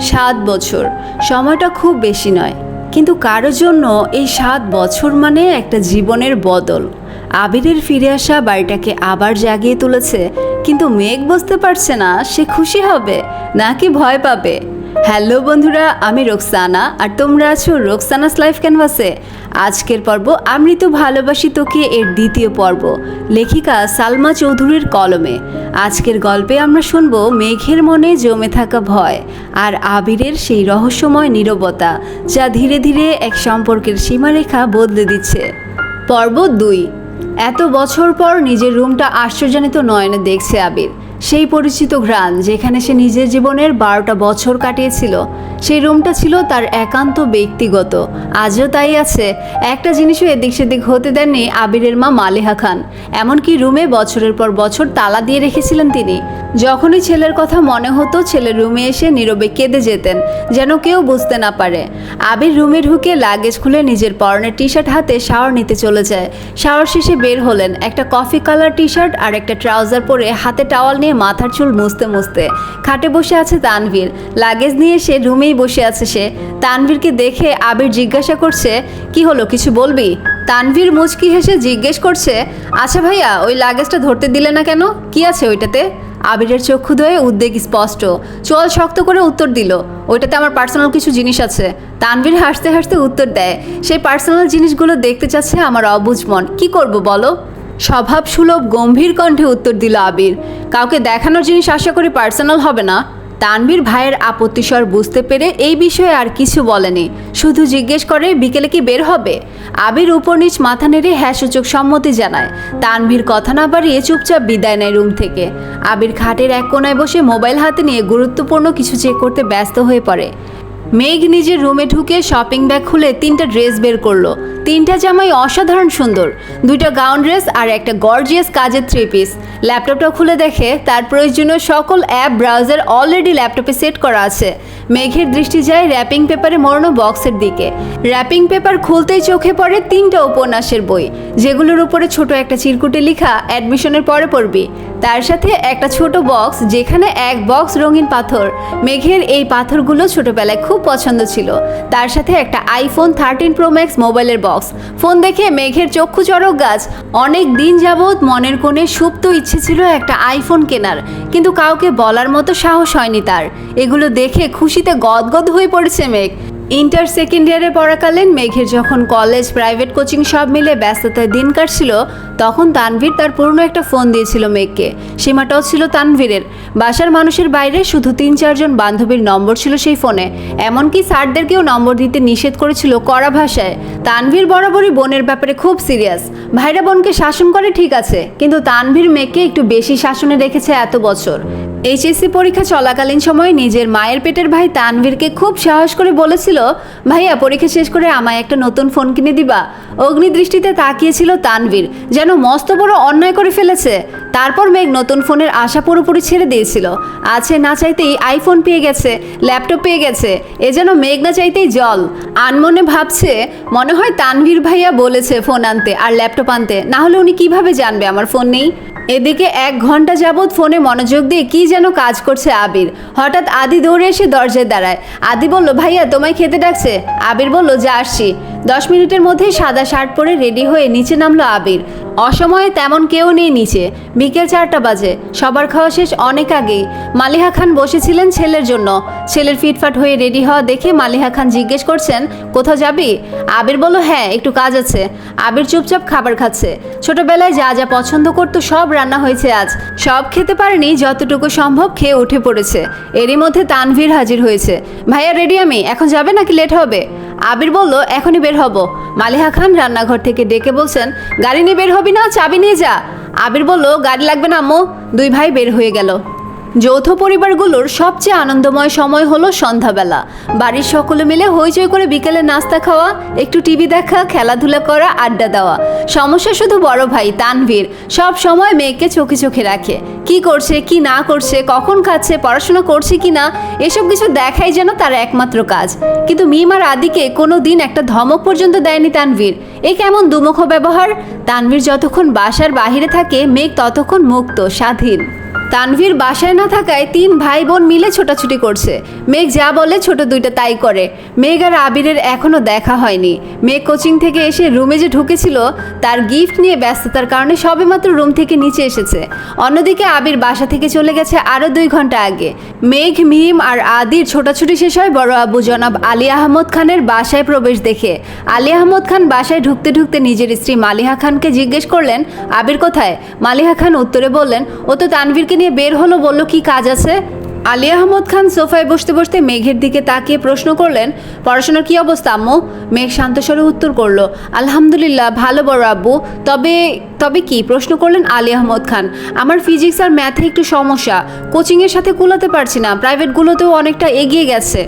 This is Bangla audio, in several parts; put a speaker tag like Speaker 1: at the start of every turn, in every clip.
Speaker 1: সাত বছর। সময়টা খুব বেশি নয়। কিন্তু কারও জন্য এই সাত বছর মানে একটা জীবনের বদল। আবিরের ফিরে আসা বাড়িটাকে আবার জাগিয়ে তুলেছে। কিন্তু মেঘ বুঝতে পারছে না সে খুশি হবে, নাকি ভয় পাবে। হ্যালো বন্ধুরা, আমি রোকসানা, আর তোমরা আছো রোকসানাস লাইফ ক্যানভাসে। আজকের পর্ব আমি তো ভালোবাসি তোকে এর দ্বিতীয় পর্ব, লেখিকা সালমা চৌধুরীর কলমে। আজকের গল্পে আমরা শুনব মেঘের মনে জমে থাকা ভয় আর আবিরের সেই রহস্যময় নীরবতা, যা ধীরে ধীরে এক সম্পর্কের সীমারেখা বদলে দিচ্ছে। পর্ব দুই, এত বছর পর নিজের রুমটা আশ্চর্যজনিত নয়নে দেখছে আবির। সেই পরিচিত ঘ্রাণ যেখানে সে নিজের জীবনের বারোটা বছর কাটিয়েছিল। সেই রুমটা ছিল তার একান্ত ব্যক্তিগত। আজও তাই আছে। একটা জিনিসও এদিক সেদিক হতে দেননি আবিরের মা মালেহা খান। এমনকি রুমে বছরের পর বছর তালা দিয়ে রেখেছিলেন তিনি। যখনই ছেলের কথা মনে হতো ছেলের রুমে এসে নীরবে কেঁদে যেতেন, যেন কেউ বুঝতে না পারে। আবির রুমে ঢুকে লাগেজ খুলে নিজের পরনের টি শার্ট হাতে শাওয়ার নিতে চলে যায়। শাওয়ার শেষে বের হলেন। একটা কফি কালার টি শার্ট আর একটা ট্রাউজার পরে হাতে টাওয়াল নিয়ে মাথার চুল মুছতে মুছতে। খাটে বসে আছে তানভীর। লাগেজ নিয়ে সে রুমেই বসে আছে সে। তানভীরকে দেখে আবির জিজ্ঞাসা করছে, কি হলো, কিছু বলবি? তানভীর মুচকি হেসে জিজ্ঞেস করছে আচ্ছা ভাইয়া, ওই লাগেজটা ধরতে দিলে না কেন? কি আছে ওইটাতে? আবিরের চক্ষুদয়ে উদ্বেগ স্পষ্ট। চল শক্ত করে উত্তর দিল, ওইটাতে আমার পার্সোনাল কিছু জিনিস আছে। তানভীর হাসতে হাসতে উত্তর দেয়, সেই পার্সোনাল জিনিসগুলো দেখতে চাচ্ছে আমার অবুঝ মন। কি করব বলো? স্বভাব সুলভ গম্ভীর কণ্ঠে উত্তর দিল আবির। কাউকে দেখানোর জিনিস আশা করি পার্সোনাল হবে না। তানভীর ভাইয়ের আপত্তিস্বর বুঝতে পেরে এই বিষয়ে আর কিছু বলেনি। শুধু জিজ্ঞেস করে, বিকেলে কি বের হবে? আবির উপর নিচ মাথা নেড়ে হ্যাঁ সূচক সম্মতি জানায়। তানভীর কথা না বাড়িয়ে চুপচাপ বিদায় নেয় রুম থেকে। আবির খাটের এক কোনায় বসে মোবাইল হাতে নিয়ে গুরুত্বপূর্ণ কিছু চেক করতে ব্যস্ত হয়ে পড়ে। মেঘ নিজের রুমে ঢুকে শপিং ব্যাগ খুলে তিনটা ড্রেস বের করল। তিনটা জামাই অসাধারণ সুন্দর। দুইটা গাউন ড্রেস আর একটা গর্জিয়াস কাজের থ্রি পিস ল্যাপটপটা খুলে দেখে তার প্রয়োজনীয় সকল অ্যাপ ব্রাউজার অলরেডি ল্যাপটপে সেট করা আছে। মেঘের দৃষ্টি যায় র্যাপিং পেপারে মোড়ানো বক্সের দিকে। র্যাপিং পেপার খুলতেই চোখে পড়ে তিনটা উপন্যাসের বই, যেগুলোর উপরে ছোট একটা চিরকুটে লেখা অ্যাডমিশনের পরে পড়বি। তার সাথে একটা ছোট বক্স যেখানে এক বক্স রঙিন পাথর। মেঘের এই পাথরগুলো ছোটবেলায় খুব পছন্দ ছিল। তার সাথে একটা আইফোন থার্টিন প্রো ম্যাক্স মোবাইলের বক্স ফোন দেখে মেঘের চক্ষু চড়ক গাছ। অনেক দিন যাবৎ মনের কোণে সুপ্ত ইচ্ছে ছিল একটা আইফোন কেনার। কিন্তু কাউকে বলার মতো সাহস হয়নি তার। এগুলো দেখে খুশিতে গদগদ হয়ে পড়েছে মেঘ। ইন্টার সেকেন্ড ইয়ারে পড়াকালীন মেঘের যখন কলেজ প্রাইভেট কোচিং সব মিলে ব্যস্ততায় দিন কাটছিল তখন তানভীর তার পুরনো একটা ফোন দিয়েছিল মেঘকে সীমাটাও ছিল তানভীরের। বাসার মানুষের বাইরে শুধু তিন চারজন বান্ধবীর নম্বর ছিল সেই ফোনে। এমনকি স্যারদেরকেও নম্বর দিতে নিষেধ করেছিল কড়া ভাষায়। তানভীর বরাবরই বোনের ব্যাপারে খুব সিরিয়াস। ভাইরা বোনকে শাসন করে ঠিক আছে, কিন্তু তানভীর মেঘকে একটু বেশি শাসনে রেখেছে এত বছর। এইচএসসি পরীক্ষা চলাকালীন সময় নিজের মায়ের পেটের ভাই তানভীরকে খুব সাহস করে বলেছিল, ভাইয়া, পরীক্ষা শেষ করে আমায় একটা নতুন ফোন কিনে দিবা। অগ্নিদৃষ্টিতে তাকিয়েছিল তানভীর, যেন মস্ত বড় অন্যায় করে ফেলেছে। তারপর মেঘ নতুন ফোনের আশা পুরোপুরি ছেড়ে দিয়েছিল। আছে না চাইতেই আইফোন পেয়ে গেছে ল্যাপটপ পেয়ে গেছে, এ যেন মেঘ না চাইতেই জল। আনমনে ভাবছে, মনে হয় তানভীর ভাইয়া বলেছে ফোন আনতে আর ল্যাপটপ আনতে, না হলে উনি কীভাবে জানবে আমার ফোন নেই? এদিকে এক ঘণ্টা যাবৎ ফোনে মনোযোগ দিয়ে কি যেন কাজ করছে আবির। হঠাৎ আদি দৌড়ে এসে দরজায় দাঁড়ায়। আদি বলল, ভাইয়া, তোমায় খেতে ডাকছে। আবির বলল, যা আসছি। দশ মিনিটের মধ্যেই সাদা শার্ট পরে রেডি হয়ে নিচে নামলো আবির। অসময়ে তেমন কেউ নেই নিচে। বিকেল চারটা বাজে। সবার খাওয়া শেষ অনেক আগেই। মালিহা খান বসেছিলেন ছেলের জন্য। ছেলের ফিটফাট হয়ে রেডি হওয়া দেখে মালিহা খান জিজ্ঞেস করছেন, কোথাও যাবি? আবির বলো হ্যাঁ একটু কাজ আছে। আবির চুপচাপ খাবার খাচ্ছে। ছোটবেলায় যা যা পছন্দ করতো সব রান্না হয়েছে আজ। সব খেতে পারেনি, যতটুকু সম্ভব খেয়ে উঠে পড়েছে। এরই মধ্যে তানভীর হাজির হয়েছে। ভাইয়া, রেডি আমি। এখন যাবে নাকি লেট হবে? আবির বলল, এখনই বের হব। মালিহা খান রান্নাঘর থেকে ডেকে বলছেন, গাড়ি নিয়ে বের হবি না, চাবি নিয়ে যা। আবির বলল, গাড়ি লাগবে না আম্মু। দুই ভাই বের হয়ে গেল। যৌথ পরিবারগুলোর সবচেয়ে আনন্দময় সময় হলো সন্ধ্যাবেলা। বাড়ির সকলে মিলে হইচই করে বিকেলে নাস্তা খাওয়া, একটু টিভি দেখা, খেলাধুলা করা, আড্ডা দেওয়া। সমস্যা শুধু বড় ভাই তানভীর, সব সময় মেয়েকে চোখে চোখে রাখে। কি করছে, কি না করছে, কখন খাচ্ছে, পড়াশোনা করছে কি না এসব কিছু দেখাই যেন তার একমাত্র কাজ। কিন্তু মিম আর আদিকে কোনো দিন একটা ধমক পর্যন্ত দেয়নি তানভীর। এ কেমন দুমুখ ব্যবহার? তানভীর যতক্ষণ বাসার বাহিরে থাকে, মেঘ ততক্ষণ মুক্ত, স্বাধীন। তানভীর বাসায় না থাকায় তিন ভাই বোন মিলে ছোটাছুটি করছে। মেঘ যা বলে ছোট দুইটা তাই করে। মেঘ আর আবিরের এখনও দেখা হয়নি। মেঘ কোচিং থেকে এসে রুমে যে ঢুকেছিল, তার গিফট নিয়ে ব্যস্ততার কারণে সবেমাত্র রুম থেকে নিচে এসেছে। অন্যদিকে আবির বাসা থেকে চলে গেছে আরও দুই ঘণ্টা আগে। মেঘ, মিম আর আদির ছোটাছুটি শেষ হয় বড় আবু জনাব আলী আহমদ খানের বাসায় প্রবেশ দেখে। আলী আহমদ খান বাসায় ঢুকতে ঢুকতে নিজের স্ত্রী মালিহা খানকে জিজ্ঞেস করলেন, আবির কোথায়? মালিহা খান উত্তরে বললেন, ও তো তানভীরকে নিয়ে বের হলো, বলল কি কাজ আছে? আলী আহমদ খান সোফায় বসতে বসতে মেঘের দিকে তাকিয়ে প্রশ্ন করলেন, পড়াশোনার কি অবস্থা আম্মু? মেঘ শান্তস্বরে উত্তর করল, আলহামদুলিল্লাহ, ভালো বড় আব্বু। তবে তবে কি? প্রশ্ন করলেন আলী আহমদ খান, আমার ফিজিক্স আর ম্যাথে একটু সমস্যা। কোচিংয়ের সাথে কুলাতে পারছি না। প্রাইভেটগুলোতেও অনেকটা এগিয়ে গেছে।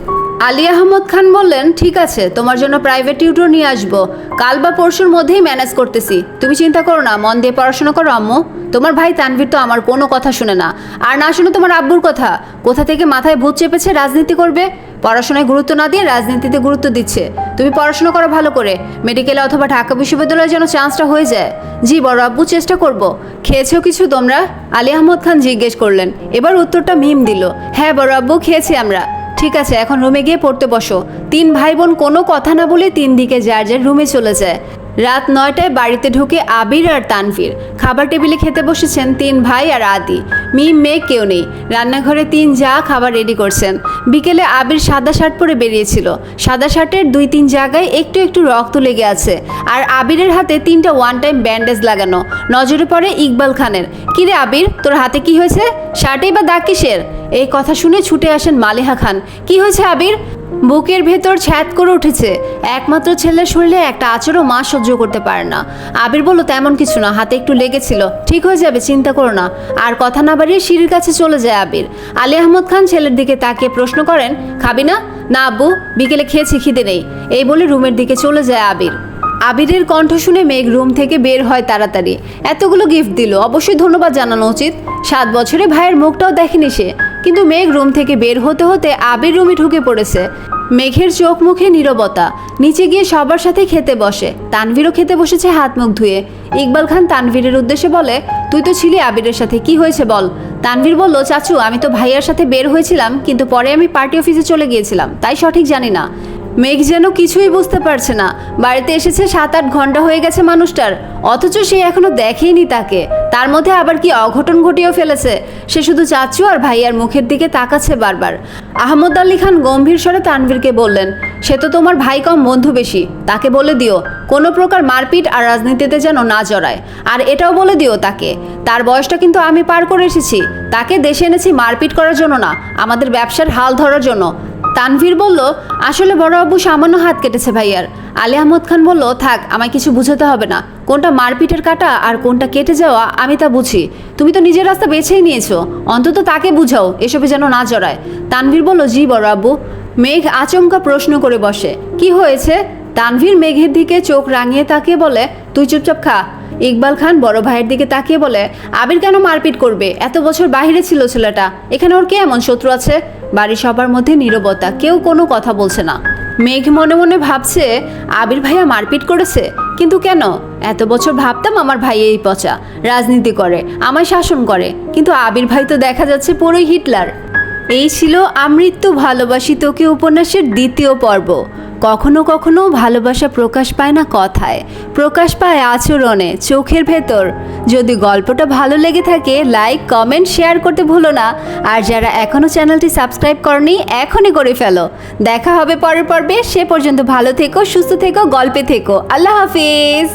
Speaker 1: আলী আহমদ খান বললেন, ঠিক আছে, তোমার জন্য প্রাইভেট টিউটর নিয়ে আসব। কাল বা পরশুর মধ্যেই ম্যানেজ করতেছি। তুমি চিন্তা করো না, মন দিয়ে পড়াশোনা করো আম্মু। তোমার ভাই তানভীর তো আমার কোনো কথা শুনে না। আর না শুনে তোমার আব্বুর কথা। কোথা থেকে মাথায় ভূত চেপেছে, রাজনীতি করবে? পড়াশোনায় গুরুত্ব না দিয়ে রাজনীতিতে গুরুত্ব দিচ্ছে। তুমি পড়াশোনা করো ভালো করে। মেডিকেলে অথবা ঢাকা বিশ্ববিদ্যালয়ে যেন চান্সটা হয়ে যায়। জি, বড় আব্বু, চেষ্টা করব। খেয়েছো কিছু তোমরা? আলী আহমদ খান জিজ্ঞেস করলেন। এবার উত্তরটা মিম দিল। হ্যাঁ বড় আব্বু, খেয়েছি আমরা। ঠিক আছে, এখন রুমে গিয়ে পড়তে বসো। তিন ভাই বোন কোনো কথা না বলে তিন দিকে যার যার রুমে চলে যায়। রাত নয়টায় বাড়িতে ঢুকে আবির আর তানভীর। খাবার টেবিলে খেতে বসেছেন তিন ভাই আর আদি। মিম, মেয়ে কেউ নেই। রান্নাঘরে তিন যা খাবার রেডি করছেন। বিকেলে আবির সাদা শার্ট পরে বেরিয়েছিল। সাদা শার্টের দুই তিন জায়গায় একটু একটু রক্ত লেগে আছে। আর আবিরের হাতে তিনটা ওয়ান টাইম ব্যান্ডেজ লাগানো। নজরে পড়ে ইকবাল খানের। কিরে আবির, তোর হাতে কি হয়েছে? শার্টেই বা দাগ কিসের? এই কথা শুনে ছুটে আসেন মালিহা খান। কি হয়েছে আবির? বুকের ভেতর ছ্যাত করে উঠেছে। একমাত্র ছেলের শরীরে একটা আচরও মা সহ্য করতে পারে না। আবির বলল, তেমন কিছু না, হাতে একটু লেগেছিল। ঠিক হয়ে যাবে, চিন্তা করো না। আর কথা না বাড়িয়ে সিঁড়ির কাছে চলে যায় আবির। আলী আহমদ খান ছেলের দিকে তাকিয়ে প্রশ্ন করেন, খাবি না? না আব্বু, বিকেলে খেয়েছি, খিদে নেই। এই বলে রুমের দিকে চলে যায় আবির। আবিরের কণ্ঠ শুনে মেঘ রুম থেকে বের হয় তাড়াতাড়ি। এতগুলো গিফট দিল। অবশ্যই ধন্যবাদ জানানো উচিত। সাত বছরে ভাইয়ের মুখটাও দেখেনি সে। কিন্তু মেঘ রুম থেকে বের হতে হতে আবির রুমে ঢুকে পড়েছে। মেঘের চোখ মুখে নীরবতা। নিচে গিয়ে সবার সাথে খেতে বসে। তানভীরও খেতে বসেছে হাত মুখ ধুয়ে। ইকবাল খান তানভীরের উদ্দেশ্যে বলে, তুই তো ছিলি আবিরের সাথে, কি হয়েছে বল? তানভীর বলল, চাচু, আমি তো ভাইয়ার সাথে বের হয়েছিলাম, কিন্তু পরে আমি পার্টি অফিসে চলে গিয়েছিলাম। তাই সঠিক জানি না। মেঘ যেন কিছুই বুঝতে পারছে না। বাড়িতে এসেছে সাত আট ঘণ্টা হয়ে গেছে মানুষটার। অথচ সে এখনও দেখেইনি তাকে। তার মধ্যে আবার কি অঘটন ঘটিয়েও ফেলেছে? সে শুধু চাচু আর ভাইয়ার মুখের দিকে তাকাচ্ছে বারবার। আহমদ আলী খান গম্ভীর স্বরে তানভীরকে বললেন, সে তো তোমার ভাই কম বন্ধু বেশি। তাকে বলে দিও, কোনো প্রকার মারপিট আর রাজনীতিতে যেন না জড়ায়। আর এটাও বলে দিও তাকে, তার বয়সটা কিন্তু আমি পার করে এসেছি। তাকে দেশে এনেছি মারপিট করার জন্য না, আমাদের ব্যবসার হাল ধরার জন্য। তানভীর বলল, আসলে বড় সামান্য হাত কেটেছে ভাইয়ার। আলী আহমদ খান বলল, থাক, আমায় কিছু বুঝাতে হবে না। কোনটা মারপিটের কাটা আর কোনটা কেটে যাওয়া, আমি তা বুঝি। তুমি তো নিজের রাস্তা বেছেই নিয়েছো। অন্তত তাকে বুঝাও, এসবে যেন না জড়ায়। তানভীর বলল, জি বড় মেঘ আচমকা প্রশ্ন করে বসে, কি হয়েছে? তানভীর মেঘের দিকে চোখ রাঙিয়ে তাকিয়ে বলে, তুই চুপচাপ খা। ইকবাল খান বড় ভাইয়ের দিকে তাকিয়ে বলে, আবির কেন মারপিট করবে? এত বছর বাইরে ছিল ছেলেটা। এখানে ওর কে এমন শত্রু আছে? বাড়ির সবার মধ্যে নীরবতা, কেউ কোনো কথা বলছে না। মেঘ মনে মনে ভাবছে, আবির ভাইয়া মারপিট করেছে, কিন্তু কেন? এত বছর ভাবতাম আমার ভাই এই পচা। রাজনীতি করে, আমায় শাসন করে, কিন্তু আবির ভাই তো দেখা যাচ্ছে পুরোই হিটলার। এই ছিল আমৃত্যু ভালোবাসি তোকে উপন্যাসের দ্বিতীয় পর্ব। কখনো কখনো ভালোবাসা প্রকাশ পায় না কথায়, প্রকাশ পায় আচরণে, চোখের ভেতর। যদি গল্পটা ভালো লেগে থাকে লাইক কমেন্ট শেয়ার করতে ভুলো না। আর যারা এখনও চ্যানেলটি সাবস্ক্রাইব করনি, এখনই করে ফেলো। দেখা হবে পরের পর্বে। সে পর্যন্ত ভালো থেকো, সুস্থ থেকো, গল্পে থেকো। আল্লাহ হাফিজ।